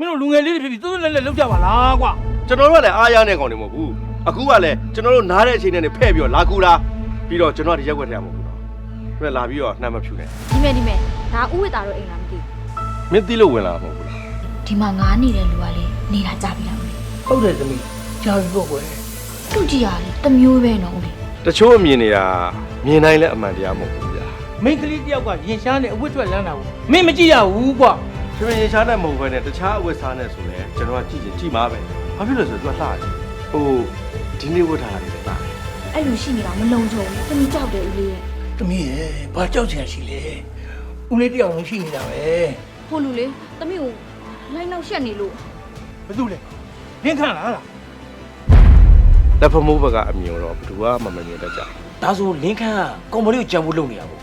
မင်းတို့လူငယ်လေးတွေဖြစ်ပြီးသွတ်သွတ်လက်လက်လောက်ကြပါလားကွာကျွန်တော်တို့ကလည်းအားရတဲ့ကောင်တွေမဟုတ်ဘူးအခုကလည်းကျွန်တော်တို့နားတဲ့အချိန်နဲ့ဖဲ့ပြီးတော့လာကူလာပြီးတော့ကျွန်တော်ကဒီရက်ွက်ထဲမှာမဟုတ်ဘူးတော့ပြန်လာပြီးတော့နှမ်းမဖြူနဲ့ဒီမဲ့ဒီမဲ့ဒါဥဝိတာတို့အိမ်လားမသိမင်းသိလို့ဝင်လာမှာမဟုတ်ဘူးလားဒီမှာငားနေတဲ့လူကလေနေတာကြပြီလားမသိဟုတ်တယ်သမီးကြားပြီပေါ့ကွယ်သူ့ကြည့်ရလေတစ်မျိုးပဲနော်ဦးလေးတချို့အမြင်တွေကမြင်နိုင်လဲအမှန်တရားမဟုတ်ဘူးဗျာမိန်းကလေးတယောက်ကရင်ရှားနေအဝတ်ထွက်လန်းတာကိုမင်းမကြည့်ရဘူးကွာ ကျွန်တော်ရေချားတဲ့မဟုတ်ဘဲနဲ့တခြားအဝတ်စားနဲ့ဆိုလဲကျွန်တော်ကကြည့်ချင်ကြည့်မှာပဲဘာဖြစ်လို့လဲဆိုတော့သူကလှတယ်ဟိုဒီနေ့ဝတ်ထားတာတွေလည်းလှတယ်အဲ့လူရှိနေတာမလုံခြုံဘူးတမီးကြောက်တယ်ဦးလေးရဲ့သမီးရဲ့ဘာကြောက်ချင်ရှိလဲဦးလေးတယောက်လုံးရှိနေတာပဲဟိုလူလေတမီးကိုလိုက်နောက်ရှက်နေလို့ဘာလို့လဲလင်းခန့်လားလားလက်ဖမိုးဘက်ကအမြင်တော့ဘယ်သူမှမမြင်တတ်ကြဘူးဒါဆိုလင်းခန်းကကောင်မလေးကိုကြံဖို့လုပ်နေတာပေါ့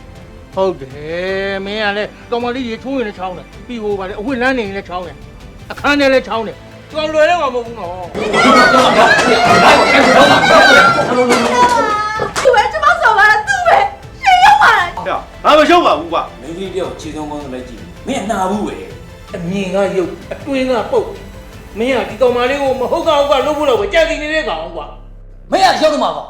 ဟုတ်တယ်မင်းကလည်းတော်မလေးရေထိုးရင်လည်းချောင်းတယ်ပြီးဟိုပါလေအဝတ်လန်းနေရင်လည်းချောင်းတယ်အခန်းထဲလည်းချောင်းတယ်တော်လွယ်တော့မှာမဟုတ်ဘူးနော်သူပဲကျမဆော်ပါလားသူပဲရှင်းရောက်ပါလားဟဲ့ငါမရှုပ်ပါဘူးကွာမင်းကြီးတယောက်ခြေဆုံးကောင်းလိုက်ကြည့်မင်းအနာဘူးပဲအမြင်ကရုပ်အတွင်းကပုတ်မင်းကဒီကောင်မလေးကိုမဟုတ်ကောင်ကလုပ်ဖို့တော့ပဲကြက်စီနေတဲ့ကောင်ကွာမင်းကရောက်တော့မှာပေါ့